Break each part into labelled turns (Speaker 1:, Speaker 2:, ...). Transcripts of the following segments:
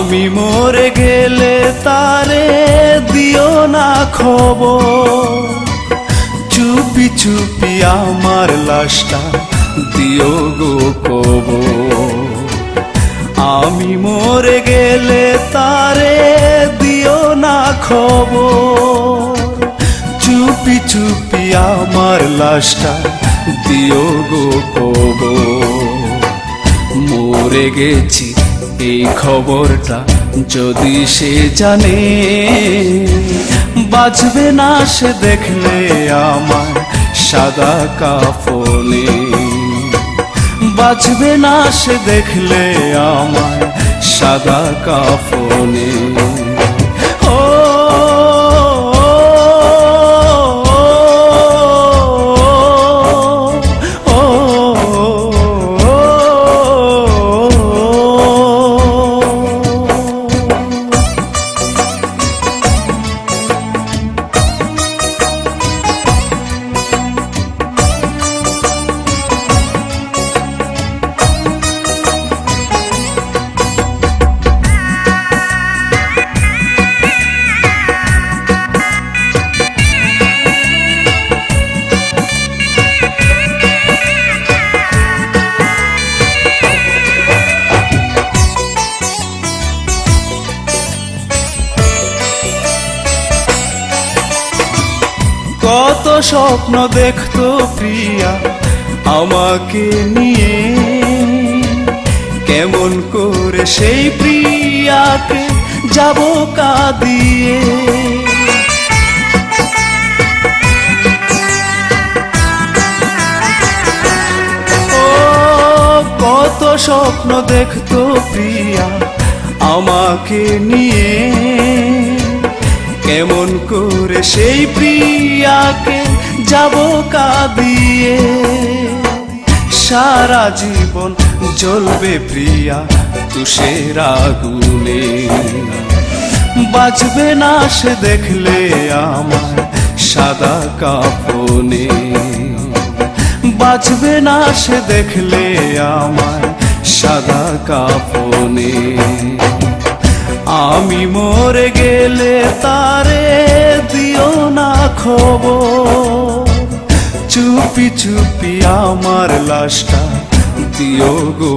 Speaker 1: আমি মরে গেলে তারে দিও না খবর। চুপি চুপি আমার লাশটা দিও গো কবর। আমি মরে গেলে তারে দিও না খবর। চুপি চুপি আমার লাশটা দিও গো কবর। মরে গেছি এই খবরটা যদি সে জানে বাঁচবে না সে দেখলে আমার সাদা কাফনে। বাঁচবে না সে দেখলে আমার সাদা কাফনে। স্বপ্ন দেখতো প্রিয়া আমাকে নিয়ে। কেমন করে সেই প্রিয়াকে যাব কাঁদিয়ে। কত স্বপ্ন দেখতো প্রিয়া আমাকে নিয়ে। সেই প্রিয়াকে যাব কাঁদিয়ে। সারা জীবন জ্বলবে প্রিয়া তুষের আগুনে। বাঁচবে না সে দেখলে আমার সাদা কাপনে। বাঁচবে না সে দেখলে আমার সাদা কাপনে। আমি মরে গেলে তারে দিও না খবর। চুপি চুপি আমার লাশটা দিও গো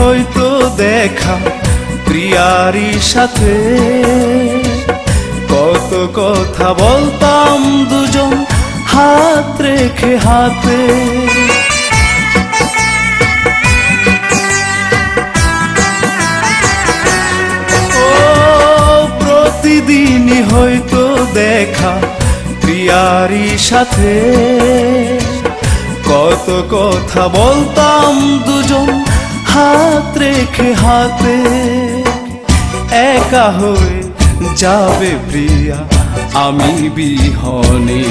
Speaker 1: হয়তো দেখা প্রিয়ারি সাথে। কত কথা বলতাম দুজন হাত রেখে হাতে। প্রতিদিনই হয়তো দেখা প্রিয়ারি সাথে। কত কথা বলতাম দুজন হাত রেখে হাতে একা হয়ে যাবে প্রিয়া আমি বিহনে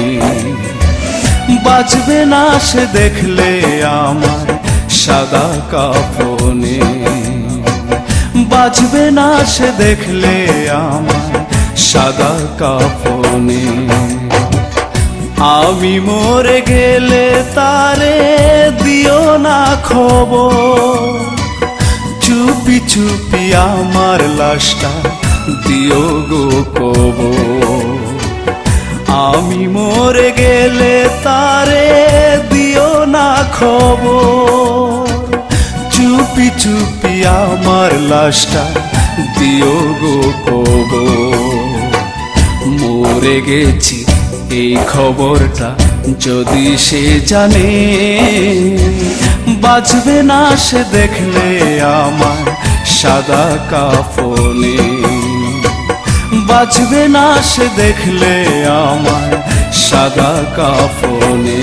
Speaker 1: বাঁচবে না সে দেখলে আমার সাদা কাপনে বাঁচবে না সে দেখলে আমার সাদা কাপনে আমি মরে গেলে তারে দিও না খবর। চুপি চুপি আমার লাশটা দিও গো কবর। আমি মরে গেলে তারে দিও না খবর। চুপি চুপি আমার লাশটা দিও গো কবর। মরে গেছি এই খবরটা যদি সে জানে বাঁচবে না সে দেখলে আমার সাদা কাফনে। বাঁচবে না সে দেখলে আমার সাদা কাফনে।